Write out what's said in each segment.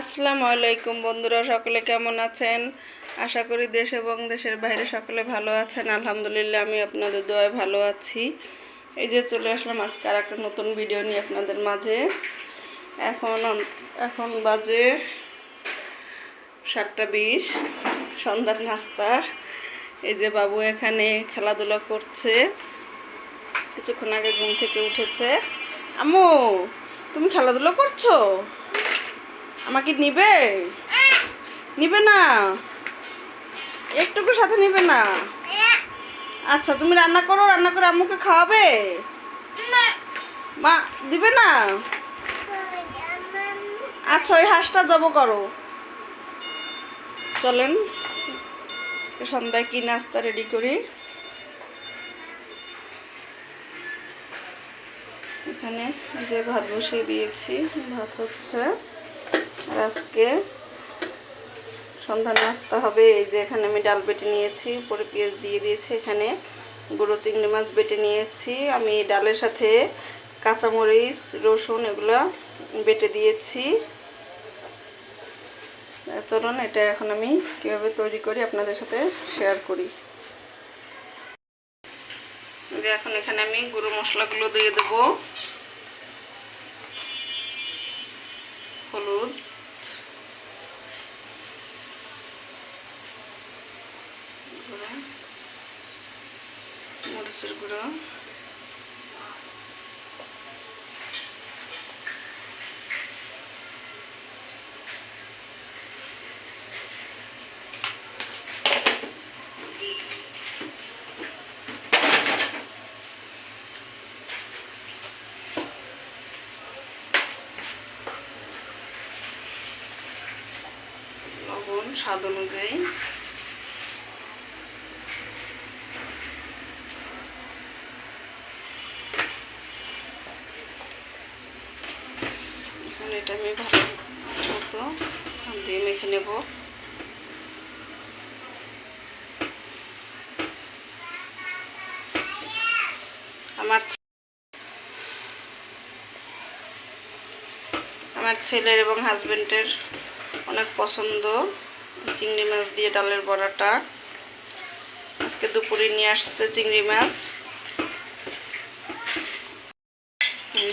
আসসালামু আলাইকুম বন্ধুরা, সকলে কেমন আছেন? আশা করি দেশ এবং দেশের বাইরে সকলে ভালো আছেন। আলহামদুলিল্লাহ, আমি আপনাদের দোয়ায় ভালো আছি। এই যে চলে আসলাম আজকে আর একটা নতুন ভিডিও নিয়ে আপনাদের মাঝে। এখন এখন বাজে সাতটা বিশ, সন্ধ্যার নাস্তা। এই যে বাবু এখানে খেলাধুলা করছে। কিছুক্ষণ আগে ঘুম থেকে উঠেছে। আম্মু, তুমি খেলাধুলা করছ? আমাকে নিবে? নিবে না? একটুকু সাথে নিবে না? আচ্ছা তুমি রান্না করো, রান্না করে আম্মুকে খাওয়াবে? মা, দিবে না? আচ্ছা ওই হাঁসটা জব করো। চলেন, সন্ধ্যায় কি নাস্তা রেডি করি? এখানে যে ভাত বসিয়ে দিয়েছি, ভাত হচ্ছে আর আজকে সন্ধ্যার নাস্তা হবে। এই যে এখানে আমি ডাল বেটে নিয়েছি, উপরে পেঁয়াজ দিয়ে দিয়েছি, এখানে গুঁড়ো চিংড়ি মাছ বেটে নিয়েছি। আমি ডালের সাথে কাঁচামরিচ, রসুন এগুলো বেটে দিয়েছি। চলুন, এটা এখন আমি কীভাবে তৈরি করি আপনাদের সাথে শেয়ার করি। যে এখন এখানে আমি গুঁড়ো মশলাগুলো দিয়ে দেবো। হলুদ গুঁড়ো মরিচের গুঁড়ো লবণ স্বাদ অনুযায়ী এখানে এটা আমি ভালো মতো দিয়ে মেখে নেব। আমার আমার ছেলের এবং হাজবেন্ডের অনেক পছন্দ চিংড়ি মাছ দিয়ে ডালের বড়াটা। আজকে দুপুরে নিয়ে আসছে চিংড়ি মাছ।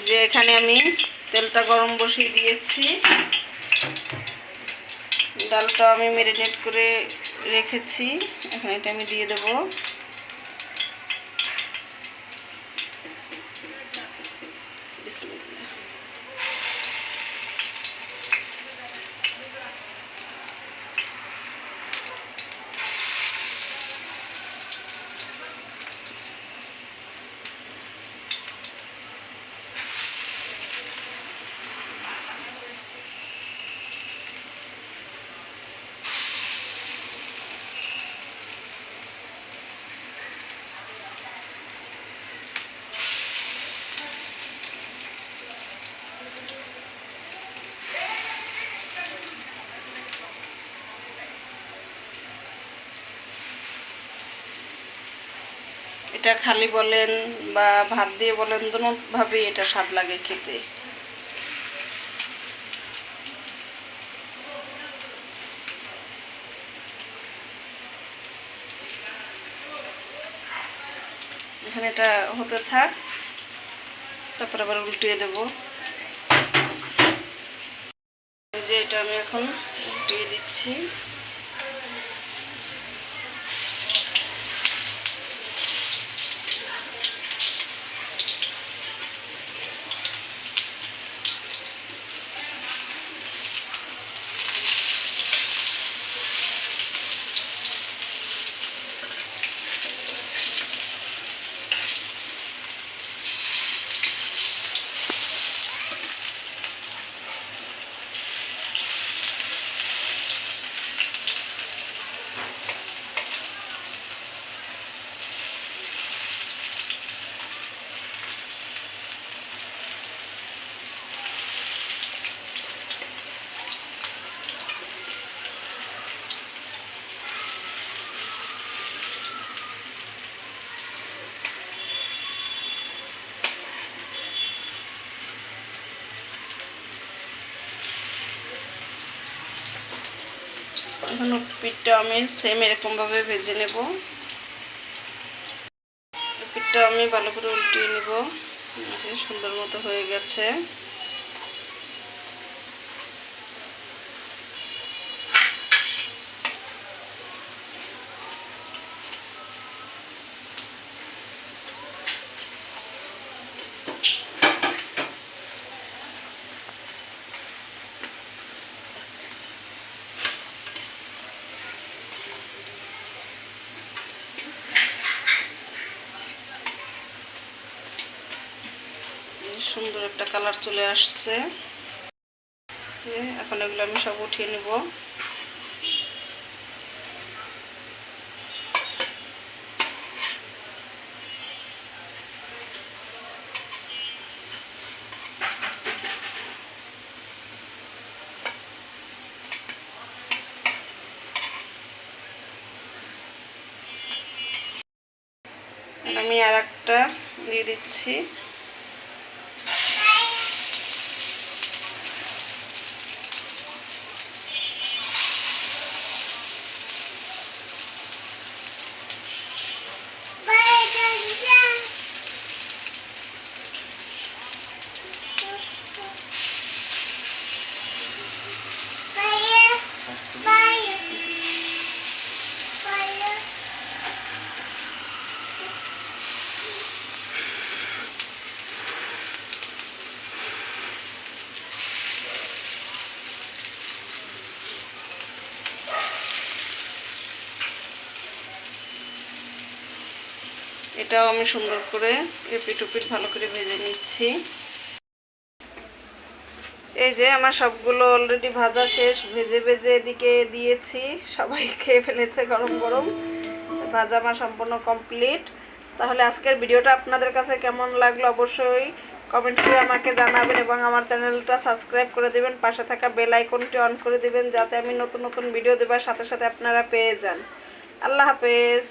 যে এখানে আমি তেলটা গরম বসিয়ে দিয়েছি। ডালটা আমি মেরিনেট করে রেখেছি। এখন এটা আমি দিয়ে দেবো। এটা খালি বলেন বা ভাত দিয়ে বলেন, দুভাবেই এটা স্বাদ লাগে খেতে। এখানে এটা হতে থাক, তারপর আবার উল্টিয়ে দেব। যে এটা আমি এখন উল্টিয়ে দিচ্ছি। পিঠটা আমি সেম এরকমভাবে ভেজে নেব। পিঠটা আমি ভালো করে উল্টিয়ে নেব। সুন্দর মতো হয়ে গেছে। সুন্দর একটা কালার চলে আসছে। এখন এগুলো আমি সব উঠিয়ে নেব। আমি আর একটা দিয়ে দিচ্ছি। এটাও আমি সুন্দর করে এপিট উপিট ভালো করে ভেজে নিচ্ছি। এই যে আমার সবগুলো অলরেডি ভাজা শেষ, ভেজে ভেজে এদিকে দিয়েছি। সবাই খেয়ে ফেলেছে গরম গরম। ভাজা আমার সম্পূর্ণ কমপ্লিট তাহলে আজকের ভিডিওটা আপনাদের কাছে কেমন লাগল অবশ্যই কমেন্ট করে আমাকে জানাবেন এবং আমার চ্যানেলটা সাবস্ক্রাইব করে দেবেন। পাশে থাকা বেল আইকনটি অন করে দেবেন, যাতে আমি নতুন নতুন ভিডিও দেবার সাথে সাথে আপনারা পেয়ে যান। আল্লাহ হাফেজ।